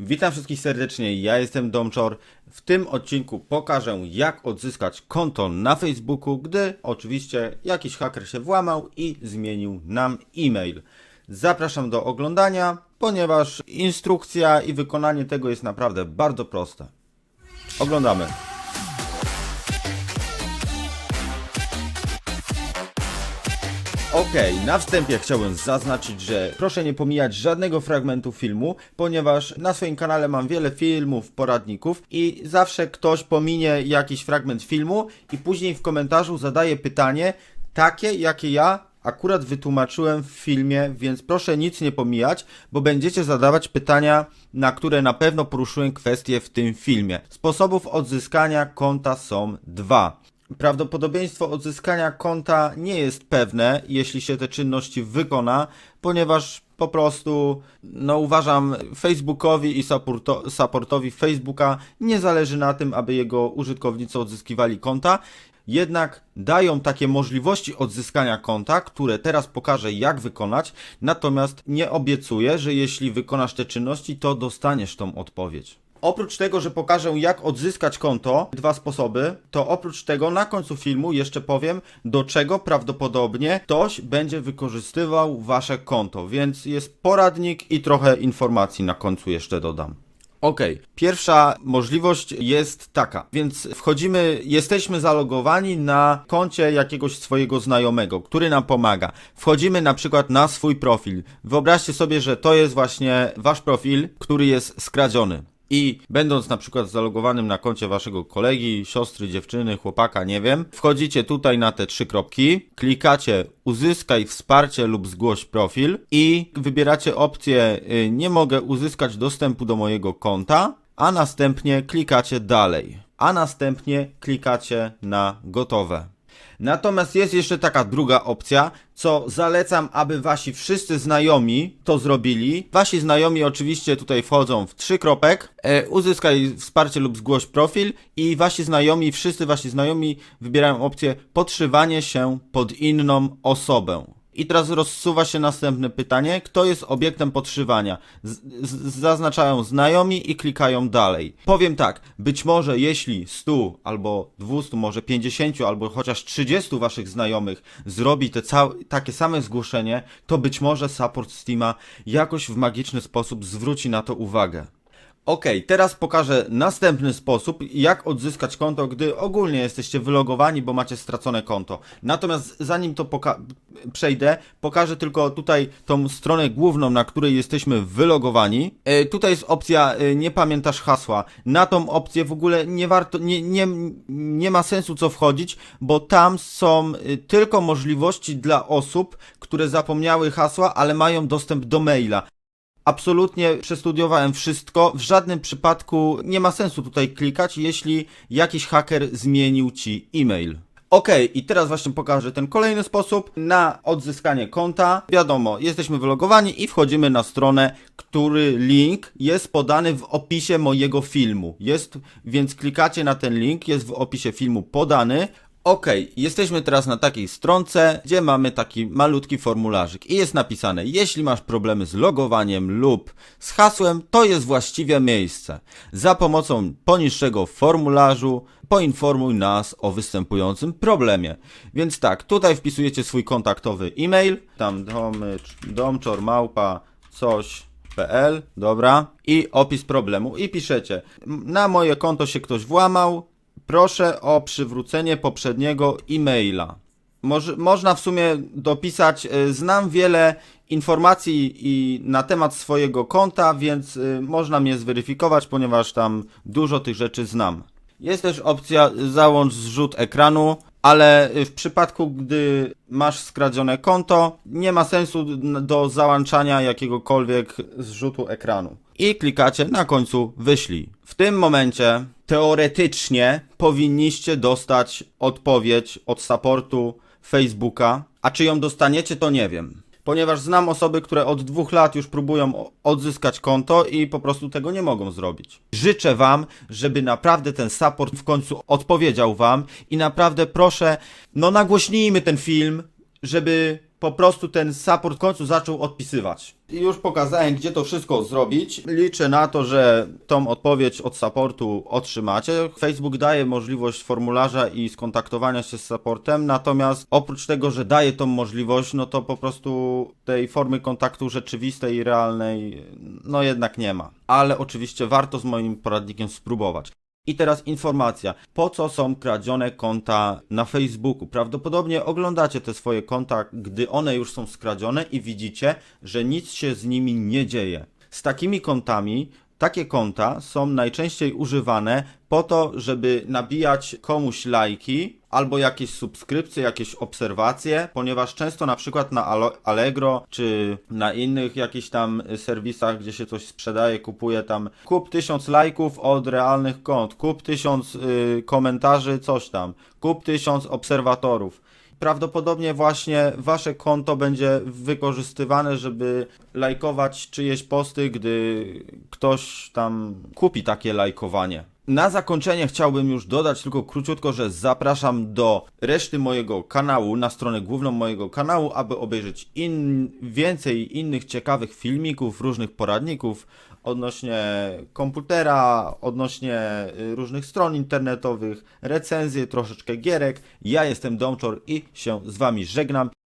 Witam wszystkich serdecznie, ja jestem Domczor. W tym odcinku pokażę jak odzyskać konto na Facebooku, gdy oczywiście jakiś haker się włamał i zmienił nam e-mail. Zapraszam do oglądania, ponieważ instrukcja i wykonanie tego jest naprawdę bardzo proste. Oglądamy. Okej, na wstępie chciałbym zaznaczyć, że proszę nie pomijać żadnego fragmentu filmu, ponieważ na swoim kanale mam wiele filmów, poradników i zawsze ktoś pominie jakiś fragment filmu i później w komentarzu zadaje pytanie takie, jakie ja akurat wytłumaczyłem w filmie, więc proszę nic nie pomijać, bo będziecie zadawać pytania, na które na pewno poruszyłem kwestie w tym filmie. Sposobów odzyskania konta są dwa. Prawdopodobieństwo odzyskania konta nie jest pewne, jeśli się te czynności wykona, ponieważ po prostu, no uważam, Facebookowi i supporto, supportowi Facebooka nie zależy na tym, aby jego użytkownicy odzyskiwali konta. Jednak dają takie możliwości odzyskania konta, które teraz pokażę jak wykonać, natomiast nie obiecuję, że jeśli wykonasz te czynności, to dostaniesz tą odpowiedź. Oprócz tego, że pokażę jak odzyskać konto, dwa sposoby, to oprócz tego na końcu filmu jeszcze powiem, do czego prawdopodobnie ktoś będzie wykorzystywał wasze konto, więc jest poradnik i trochę informacji na końcu jeszcze dodam. Okej, pierwsza możliwość jest taka, więc wchodzimy, jesteśmy zalogowani na koncie jakiegoś swojego znajomego, który nam pomaga. Wchodzimy na przykład na swój profil. Wyobraźcie sobie, że to jest właśnie wasz profil, który jest skradziony. I będąc na przykład zalogowanym na koncie waszego kolegi, siostry, dziewczyny, chłopaka, nie wiem, wchodzicie tutaj na te trzy kropki, klikacie uzyskaj wsparcie lub zgłoś profil i wybieracie opcję y, nie mogę uzyskać dostępu do mojego konta, a następnie klikacie dalej, a następnie klikacie na gotowe. Natomiast jest jeszcze taka druga opcja, co zalecam, aby wasi wszyscy znajomi to zrobili. Wasi znajomi oczywiście tutaj wchodzą w trzy kropek, e, uzyskaj wsparcie lub zgłoś profil i wasi znajomi, wszyscy wasi znajomi wybierają opcję podszywanie się pod inną osobę. I teraz rozsuwa się następne pytanie, kto jest obiektem podszywania? Z, z, zaznaczają znajomi i klikają dalej. Powiem tak, być może jeśli 100 albo 200, może 50 albo chociaż 30 waszych znajomych zrobi te takie same zgłoszenie, to być może support Steama jakoś w magiczny sposób zwróci na to uwagę. Ok, teraz pokażę następny sposób, jak odzyskać konto, gdy ogólnie jesteście wylogowani, bo macie stracone konto. Natomiast zanim to poka- przejdę, pokażę tylko tutaj tą stronę główną, na której jesteśmy wylogowani. E, tutaj jest opcja e, nie pamiętasz hasła. Na tą opcję w ogóle nie warto, nie, nie, nie ma sensu co wchodzić, bo tam są e, tylko możliwości dla osób, które zapomniały hasła, ale mają dostęp do maila. Absolutnie przestudiowałem wszystko. W żadnym przypadku nie ma sensu tutaj klikać, jeśli jakiś haker zmienił ci e-mail. Ok, i teraz właśnie pokażę ten kolejny sposób na odzyskanie konta. Wiadomo, jesteśmy wylogowani i wchodzimy na stronę, który link jest podany w opisie mojego filmu. Jest, więc klikacie na ten link, jest w opisie filmu podany. Ok, jesteśmy teraz na takiej stronce, gdzie mamy taki malutki formularzyk i jest napisane, jeśli masz problemy z logowaniem lub z hasłem, to jest właściwe miejsce. Za pomocą poniższego formularzu poinformuj nas o występującym problemie. Więc tak, tutaj wpisujecie swój kontaktowy e-mail, tam domycz, domczor małpa coś dobra, i opis problemu i piszecie, na moje konto się ktoś włamał, Proszę o przywrócenie poprzedniego e-maila. Moż, można w sumie dopisać, y, znam wiele informacji i na temat swojego konta, więc y, można mnie zweryfikować, ponieważ tam dużo tych rzeczy znam. Jest też opcja załącz zrzut ekranu, ale y, w przypadku, gdy masz skradzione konto, nie ma sensu do załączania jakiegokolwiek zrzutu ekranu. I klikacie na końcu wyślij. W tym momencie teoretycznie powinniście dostać odpowiedź od supportu Facebooka, a czy ją dostaniecie, to nie wiem. Ponieważ znam osoby, które od dwóch lat już próbują odzyskać konto i po prostu tego nie mogą zrobić. Życzę Wam, żeby naprawdę ten support w końcu odpowiedział Wam i naprawdę proszę, no nagłośnijmy ten film, żeby po prostu ten support w końcu zaczął odpisywać. I już pokazałem, gdzie to wszystko zrobić. Liczę na to, że tą odpowiedź od supportu otrzymacie. Facebook daje możliwość formularza i skontaktowania się z supportem, natomiast oprócz tego, że daje tą możliwość, no to po prostu tej formy kontaktu rzeczywistej i realnej, no jednak nie ma. Ale oczywiście warto z moim poradnikiem spróbować. I teraz informacja, po co są kradzione konta na Facebooku? Prawdopodobnie oglądacie te swoje konta, gdy one już są skradzione i widzicie, że nic się z nimi nie dzieje. Z takimi kontami, takie konta są najczęściej używane po to, żeby nabijać komuś lajki albo jakieś subskrypcje, jakieś obserwacje, ponieważ często na przykład na Allegro czy na innych jakichś tam serwisach, gdzie się coś sprzedaje, kupuje tam kup tysiąc lajków od realnych kont, kup tysiąc y, komentarzy, coś tam, kup tysiąc obserwatorów. Prawdopodobnie właśnie wasze konto będzie wykorzystywane, żeby lajkować czyjeś posty, gdy ktoś tam kupi takie lajkowanie. Na zakończenie chciałbym już dodać tylko króciutko, że zapraszam do reszty mojego kanału, na stronę główną mojego kanału, aby obejrzeć in, więcej innych ciekawych filmików, różnych poradników odnośnie komputera, odnośnie y, różnych stron internetowych, recenzje, troszeczkę gierek. Ja jestem Domczor i się z Wami żegnam.